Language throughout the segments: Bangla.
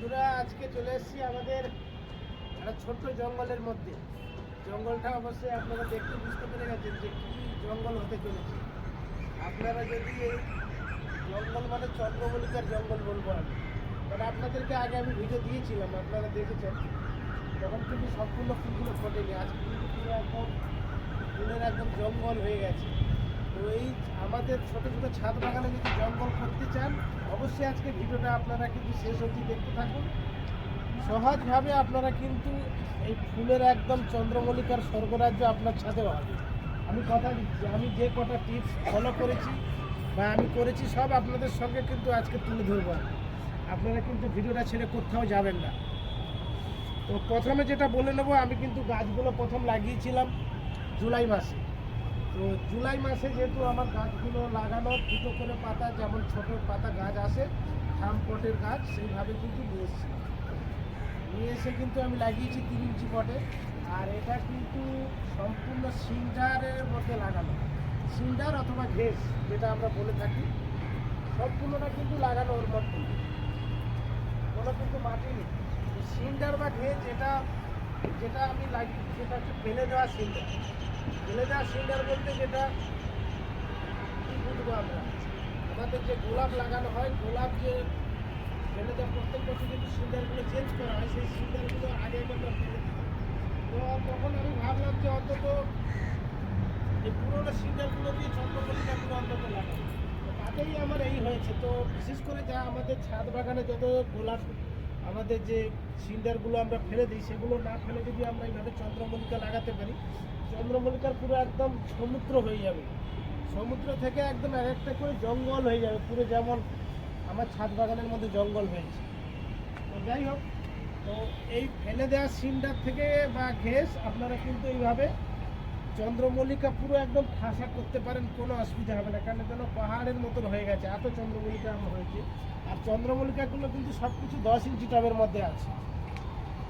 বন্ধুরা, আজকে চলে এসেছি আমাদের একটা ছোট্ট জঙ্গলের মধ্যে। জঙ্গলটা অবশ্যই আপনারা দেখতে বুঝতে পেরে গেছেন যে কি জঙ্গল হতে চলেছে। আপনারা যদি এই জঙ্গল মানে চন্দ্রমল্লিকার জঙ্গল বলব আমি মানে আপনাদেরকে আগে আমি ভিডিও দিয়েছিলাম, আপনারা দেখেছেন। তখন কিন্তু সম্পূর্ণ ফুলগুলো ফোটেনি আজকে কিন্তু একদম, ফুলের একদম জঙ্গল হয়ে গেছে। তো এই আমাদের ছোট ছোট ছাদ বাগানে যদি জঙ্গল করতে চান অবশ্যই আজকে ভিডিওটা আপনারা কিন্তু শেষ অবধি দেখতে থাকুন। সহজভাবে আপনারা কিন্তু এই ফুলের একদম চন্দ্রমল্লিকার স্বর্গরাজ্য আপনার ছাদেও হবে আমি কথা দিচ্ছি, আমি যে কটা টিপস ফলো করেছি বা আমি করেছি, সব আপনাদের সঙ্গে কিন্তু আজকে তুলে ধরবো। আপনারা কিন্তু ভিডিওটা ছেড়ে কোথাও যাবেন না। তো প্রথমে যেটা বলে নেব, আমি কিন্তু গাছগুলো প্রথম লাগিয়েছিলাম জুলাই মাসে। তো জুলাই মাসে যেহেতু আমার গাছগুলো লাগানো দুটো করে পাতা, যেমন ছোট পাতা গাছ আসে থাম পটের গাছ, সেইভাবে কিন্তু নিয়ে এসেছি। নিয়ে এসে কিন্তু আমি লাগিয়েছি তিন ইঞ্চি পটে। আর এটা কিন্তু সম্পূর্ণ সিন্ডারের মধ্যে লাগানো। সিন্ডার অথবা ঘেস, যেটা আমরা বলে থাকি, সম্পূর্ণটা কিন্তু লাগানো ওর মধ্যে। কোনো কিন্তু মাটি নেই। সিন্ডার বা ঘেস, যেটা যেটা আমি লাগিয়েছি, সেটা হচ্ছে ফেলে দেওয়া সিন্ডার। ফেলে দেওয়া সিন্ডার বলতে যেটা বুঝব আমরা? আমাদের যে গোলাপ লাগানো হয়, গোলাপ যে দেওয়া প্রত্যেক বছর কিন্তু সিন্ডারগুলো চেঞ্জ করা হয়, সেই সিন্ডারগুলো আগে ফেলে তো তখন আমি ভাবলাম যে অন্তত এই পুরোনো সিন্ডারগুলো দিয়ে চন্দ্রমল্লিকাগুলো অন্তত লাগাবো তো তাতেই আমার এই হয়েছে। তো বিশেষ করে যা আমাদের ছাদ বাগানে যত গোলাপ আমাদের যে সিন্ডারগুলো আমরা ফেলে দিই, সেগুলো না ফেলে যদি আমরা এইভাবে চন্দ্রমল্লিকা লাগাতে পারি, চন্দ্রমল্লিকার পুরো একদম সমুদ্র হয়ে যাবে। সমুদ্র থেকে একদম এক একটা করে জঙ্গল হয়ে যাবে, পুরো যেমন আমার ছাদ বাগানের মধ্যে জঙ্গল হয়েছে। তো যাই হোক, তো এই ফেলে দেওয়া সিন্ডার থেকে বা ঘেস আপনারা কিন্তু এইভাবে চন্দ্রমল্লিকা পুরো একদম ঠাসা করতে পারেন, কোনো অসুবিধা হবে না কারণ যেন পাহাড়ের মতন হয়ে গেছে, এত চন্দ্রমল্লিকা আমার হয়েছে। আর চন্দ্রমল্লিকাগুলো কিন্তু সব কিছু দশ ইঞ্চি টবের মধ্যে আছে।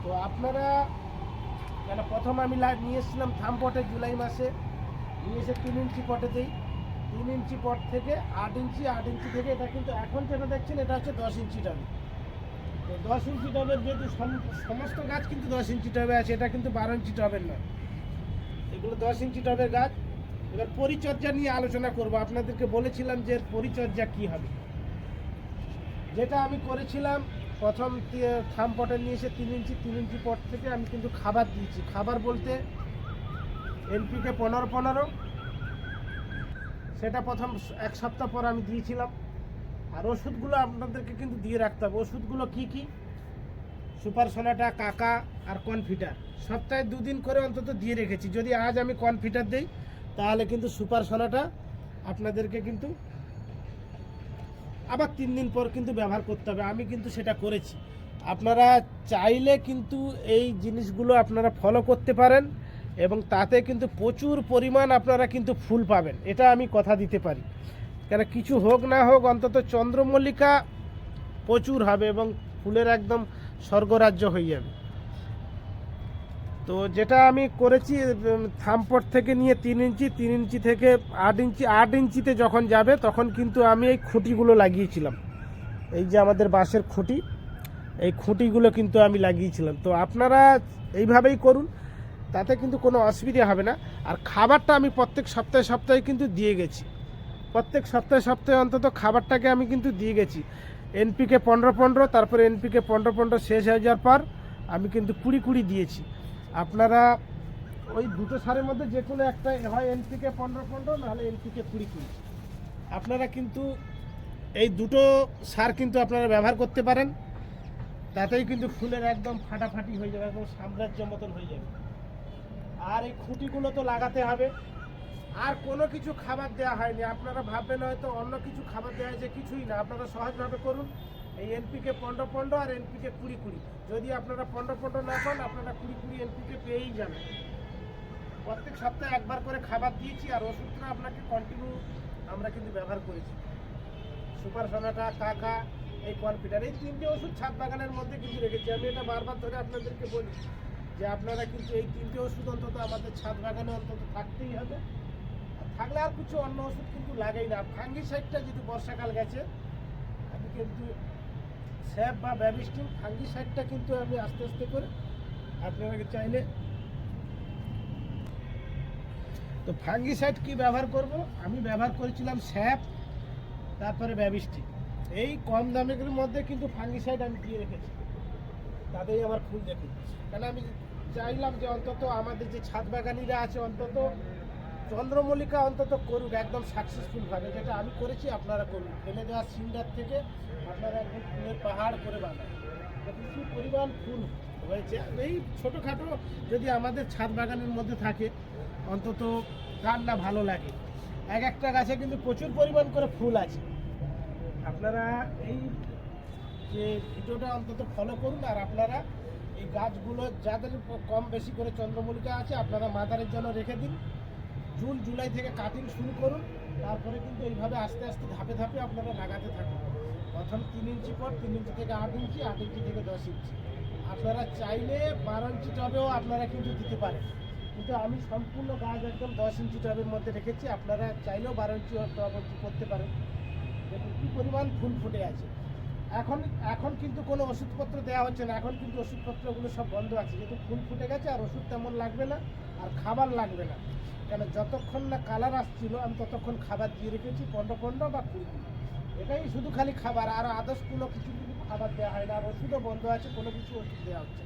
তো আপনারা, কেন প্রথম আমি লা- নিয়ে এসেছিলাম থাম পটে জুলাই মাসে, নিয়ে এসে তিন ইঞ্চি পটে দিই। তিন ইঞ্চি পট থেকে আট ইঞ্চি আট ইঞ্চি থেকে এটা কিন্তু এখন যেটা দেখছেন, এটা হচ্ছে দশ ইঞ্চি টবে। তো দশ ইঞ্চি টবের যেহেতু সম- সমস্ত গাছ কিন্তু দশ ইঞ্চি টবে আছে, এটা কিন্তু বারো ইঞ্চি টবের নয়। এগুলো দশ ইঞ্চি টবের গাছ। এবার পরিচর্যা নিয়ে আলোচনা করব। আপনাদেরকে বলেছিলাম যে পরিচর্যা কি হবে। যেটা আমি করেছিলাম, প্রথম থাম পটে নিয়ে এসে তিন ইঞ্চি তিন ইঞ্চি পট থেকে আমি কিন্তু খাবার দিয়েছি। খাবার বলতে এনপিকে পনেরো পনেরো। সেটা প্রথম এক সপ্তাহ পর আমি দিয়েছিলাম। আর ওষুধগুলো আপনাদেরকে কিন্তু দিয়ে রাখতে হবে। ওষুধগুলো কী কি? সুপার সোনাটা কাকা আর কনফিটার সপ্তাহে দুদিন করে অন্তত দিয়ে রেখেছি। যদি আজ আমি কনফিটার দিই, তাহলে কিন্তু সুপার সোনাটা আপনাদেরকে কিন্তু আবার তিন দিন পর কিন্তু ব্যবহার করতে হবে। আমি কিন্তু সেটা করেছি। আপনারা চাইলে কিন্তু এই জিনিসগুলো আপনারা ফলো করতে পারেন এবং তাতে কিন্তু প্রচুর পরিমাণ আপনারা কিন্তু ফুল পাবেন। এটা আমি কথা দিতে পারি। কেন কিছু হোক না হোক, অন্তত চন্দ্রমল্লিকা প্রচুর হবে এবং ফুলের একদম স্বর্গরাজ্য হয়ে যাবে তো যেটা আমি করেছি থামপট থেকে নিয়ে তিন ইঞ্চি তিন ইঞ্চি থেকে আট ইঞ্চি, আট ইঞ্চিতে যখন যাবে, তখন কিন্তু আমি এই খুঁটিগুলো লাগিয়েছিলাম। এই যে আমাদের বাঁশের খুঁটি, এই খুঁটিগুলো কিন্তু আমি লাগিয়েছিলাম। তো আপনারা এইভাবেই করুন, তাতে কিন্তু কোনো অসুবিধা হবে না। আর খাবারটা আমি প্রত্যেক সপ্তাহে সপ্তাহে কিন্তু দিয়ে গেছি। প্রত্যেক সপ্তাহে সপ্তাহে অন্তত খাবারটাকে আমি কিন্তু দিয়ে গেছি। এনপিকে পনেরো পনেরো, তারপরে এনপিকে পনেরো পনেরো শেষ হয়ে যাওয়ার পর আমি কিন্তু কুড়ি কুড়ি দিয়েছি। আপনারা ওই দুটো সারের মধ্যে যে কোনো একটা হয় এনপিকে পনেরো পনেরো, নাহলে এনপিকে কুড়ি কুড়ি। আপনারা কিন্তু এই দুটো সার কিন্তু আপনারা ব্যবহার করতে পারেন। তাতেই কিন্তু ফুলের একদম ফাটাফাটি হয়ে যাবে, একদম সাম্রাজ্য মতন হয়ে যাবে। আর এই খুঁটিগুলো তো লাগাতে হবে। আর কোনো কিছু খাবার দেওয়া হয়নি। আপনারা ভাববেন হয়তো অন্য কিছু খাবার দেওয়া হয়েছে, কিছুই না। আপনারা সহজভাবে করুন। এই এনপিকে পনেরো পনেরো আর এনপিকে কুড়ি কুড়ি। যদি আপনারা পনেরো পনেরো না পান, আপনারা কুড়ি কুড়ি এনপিকে পেয়েই যাবেন। প্রত্যেক সপ্তাহে একবার করে খাবার দিয়েছি আর ওষুধটা আপনাকে কন্টিনিউ আমরা কিন্তু ব্যবহার করেছি। সুপার সোনাটা কাকা এই কনফিডার এই তিনটে ওষুধ ছাদ বাগানের মধ্যে কিন্তু রেখেছি। আমি এটা বারবার ধরে আপনাদেরকে বলি যে আপনারা কিন্তু এই তিনটে ওষুধ অন্তত আমাদের ছাদ বাগানে অন্তত থাকতেই হবে। থাকলে আর কিছু অন্য ওষুধ কিন্তু লাগেই না। ফাঙ্গি সাইডটা যদি বর্ষাকাল গেছে, আমি কিন্তু স্যাপ বা ব্যাবিস্টিন, ফাঙ্গিসাইডটা কিন্তু আমি আস্তে আস্তে করে আপনারা চাইলে তো ফাঙ্গিসাইড কি ব্যবহার করব? আমি ব্যবহার করেছিলাম স্যাপ, তারপরে ব্যাবিস্টিন এই কম দামের মধ্যে কিন্তু ফাঙ্গিসাইড আমি দিয়ে রেখেছি। তাতেই আমার ফুল দেখুন। কেন আমি চাইলাম যে অন্তত আমাদের যে ছাদ বাগানিরা আছে, অন্তত চন্দ্রমল্লিকা অন্তত করুক, একদম সাকসেসফুল ভাবে, যেটা আমি করেছি, আপনারা করুন। ফেলে দেওয়া সিন্ডার থেকে আপনারা একদম ফুলের পাহাড় করে বানান। দেখুন কি পরিমাণ ফুল হয়েছে। এই ছোটোখাটো যদি আমাদের ছাদ বাগানের মধ্যে থাকে, অন্তত কার না ভালো লাগে। এক একটা গাছে কিন্তু প্রচুর পরিমাণ করে ফুল আছে। আপনারা এই যে ভিডিওটা অন্তত ফলো করুন, আর আপনারা এই গাছগুলো যাদের কম বেশি করে চন্দ্রমল্লিকা আছে, আপনারা মাদারের জন্য রেখে দিন। জুন, জুলাই থেকে কাটিং শুরু করুন, তারপরে কিন্তু এইভাবে আস্তে আস্তে ধাপে ধাপে আপনারা লাগাতে থাকুন। প্রথম তিন ইঞ্চি পর তিন ইঞ্চি থেকে আট ইঞ্চি আট ইঞ্চি থেকে দশ ইঞ্চি। আপনারা চাইলে বারো ইঞ্চি টবেও আপনারা কিন্তু দিতে পারেন। কিন্তু আমি সম্পূর্ণ গাছ একদম দশ ইঞ্চি টবের মধ্যে রেখেছি। আপনারা চাইলেও বারো ইঞ্চি টব অবধি করতে পারেন। দেখুন কী পরিমাণ ফুল ফুটে আছে। এখন এখন কিন্তু কোনো ওষুধপত্র দেওয়া হচ্ছে না। এখন কিন্তু ওষুধপত্রগুলো সব বন্ধ আছে। যেহেতু ফুল ফুটে গেছে, আর ওষুধ তেমন লাগবে না, আর খাবার লাগবে না। কেন যতক্ষণ না কালার আসছিল, আমি ততক্ষণ খাবার দিয়ে রেখেছি, পনেরো পনেরো বা কুড়ি। এটাই শুধু খালি খাবার, আর কোনো কিছু কিন্তু খাবার দেওয়া হয় না, আর ওষুধও বন্ধ আছে, কোনো কিছু ওষুধ দেওয়া হচ্ছে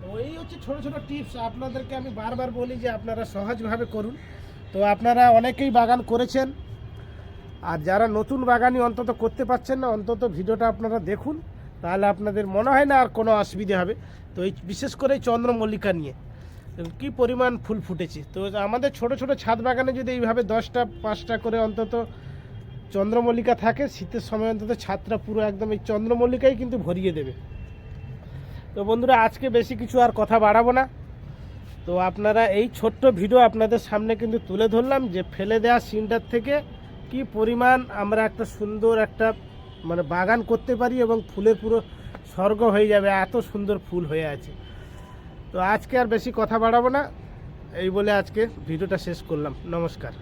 তো এই হচ্ছে ছোট ছোট টিপস, আপনাদেরকে আমি বারবার বলি যে আপনারা সহজভাবে করুন। তো আপনারা অনেকেই বাগান করেছেন, আর যারা নতুন বাগানই অন্তত করতে পারছেন না, অন্তত ভিডিওটা আপনারা দেখুন, তাহলে আপনাদের মনে হয় না আর কোনো অসুবিধে হবে। তো এই বিশেষ করে চন্দ্রমল্লিকা নিয়ে। কি পরিমাণ ফুল ফুটেছে? তো আমাদের ছোট ছোট ছাদ বাগানে যদি এইভাবে দশটা, পাঁচটা করে অন্তত চন্দ্রমল্লিকা থাকে, শীতের সময় অন্তত ছাদটা পুরো একদম এই চন্দ্রমল্লিকাই কিন্তু ভরিয়ে দেবে। তো বন্ধুরা, আজকে বেশি কিছু আর কথা বাড়াবো না। তো আপনারা এই ছোট্ট ভিডিও আপনাদের সামনে কিন্তু তুলে ধরলাম যে ফেলে দেওয়া সিনটার থেকে কি পরিমাণ আমরা একটা সুন্দর একটা মানে বাগান করতে পারি এবং ফুলের পুরো স্বর্গ হয়ে যাবে, এত সুন্দর ফুল হয়ে আছে। তো আজকে আর বেশি কথা বাড়াবো না। এই বলে আজকে ভিডিওটা শেষ করলাম। নমস্কার।